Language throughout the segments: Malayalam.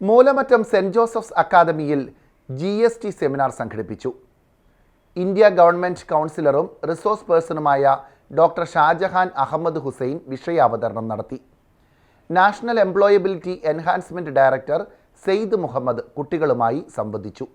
മൂലമറ്റം സെന്റ് ജോസഫ്സ് അക്കാദമിയിൽ ജി എസ് ടി സെമിനാർ സംഘടിപ്പിച്ചു. ഇന്ത്യ ഗവൺമെന്റ് കൗൺസിലറും റിസോഴ്സ് പേഴ്സണുമായ ഡോക്ടർ ഷാജഹാൻ അഹമ്മദ് ഹുസൈൻ വിഷയാവതരണം നടത്തി. National employability enhancement director Syed Muhammad കുട്ടികളുമായി സംവദിച്ചു.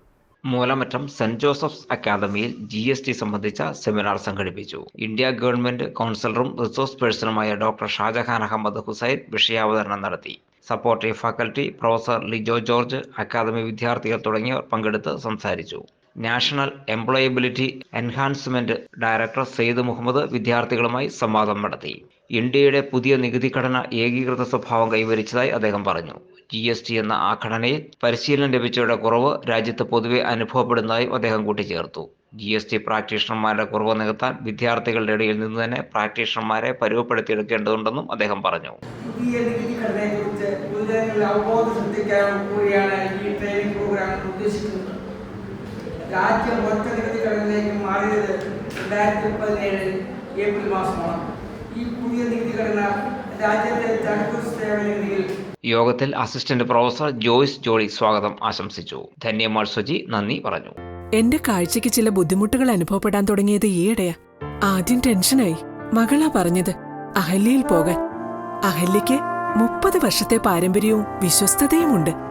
മൂലമറ്റം സെന്റ് ജോസഫ്സ് അക്കാദമിയിൽ ജി എസ് ടി സംബന്ധിച്ച സെമിനാർ സംഘടിപ്പിച്ചു. ഇന്ത്യ ഗവൺമെന്റ് കൗൺസിലറും റിസോഴ്സ് പേഴ്സണുമായ ഡോക്ടർ ഷാജഹാൻ അഹമ്മദ് ഹുസൈൻ വിഷയാവതരണം നടത്തി. Supportive faculty professor Lijo George academy വിദ്യാർത്ഥികൾ തുടങ്ങിയവർ പങ്കെടുത്ത് സംസാരിച്ചു. National employability enhancement director Syed Muhammad വിദ്യാർത്ഥികളുമായി സംവാദം നടത്തി. ഇന്ത്യയുടെ പുതിയ നികുതി ഘടന ഏകീകൃത സ്വഭാവം കൈവരിച്ചതായി അദ്ദേഹം പറഞ്ഞു. ജി എസ് ടി എന്ന ആ ഘടനയിൽ പരിശീലനം ലഭിച്ചവരുടെ കുറവ് രാജ്യത്ത് പൊതുവെ അനുഭവപ്പെടുന്നതായും അദ്ദേഹം കൂട്ടിച്ചേർത്തു. ജി എസ് ടി പ്രാക്ടീഷണർമാരുടെ കുറവ് നികത്താൻ വിദ്യാർത്ഥികളുടെ ഇടയിൽ നിന്ന് തന്നെ പ്രാക്ടീഷണർമാരെ പരുവപ്പെടുത്തിയെടുക്കേണ്ടതുണ്ടെന്നും അദ്ദേഹം പറഞ്ഞു. പുതിയ നികുതി കൂടിയാണ് ഈ പ്രോഗ്രാം ഉദ്ദേശിക്കുന്നത്. രാജ്യം ഒറ്റ നികുതി ഘടനയിലേക്ക് മാറിയത് രണ്ടായിരത്തി പതിനേഴ് ഏപ്രിൽ മാസമാണ്. ഈ പുതിയ നികുതി ഘടന രാജ്യത്തെ ചരക്കു സേവന നികുതിയിൽ യോഗത്തിൽ അസിസ്റ്റന്റ് പ്രൊഫസർ ജോയ്സ് ജോളി സ്വാഗതം ആശംസിച്ചു. ധന്യമാൾ സുജി നന്ദി പറഞ്ഞു. എന്റെ കാഴ്ചയ്ക്ക് ചില ബുദ്ധിമുട്ടുകൾ അനുഭവപ്പെടാൻ തുടങ്ങിയത് ഈയിടെയാ. ആദ്യം ടെൻഷനായി. മകളാ പറഞ്ഞത് അഹല്യയിൽ പോകാൻ. അഹല്യയ്ക്ക് മുപ്പത് വർഷത്തെ പാരമ്പര്യവും വിശ്വസ്തതയുമുണ്ട്.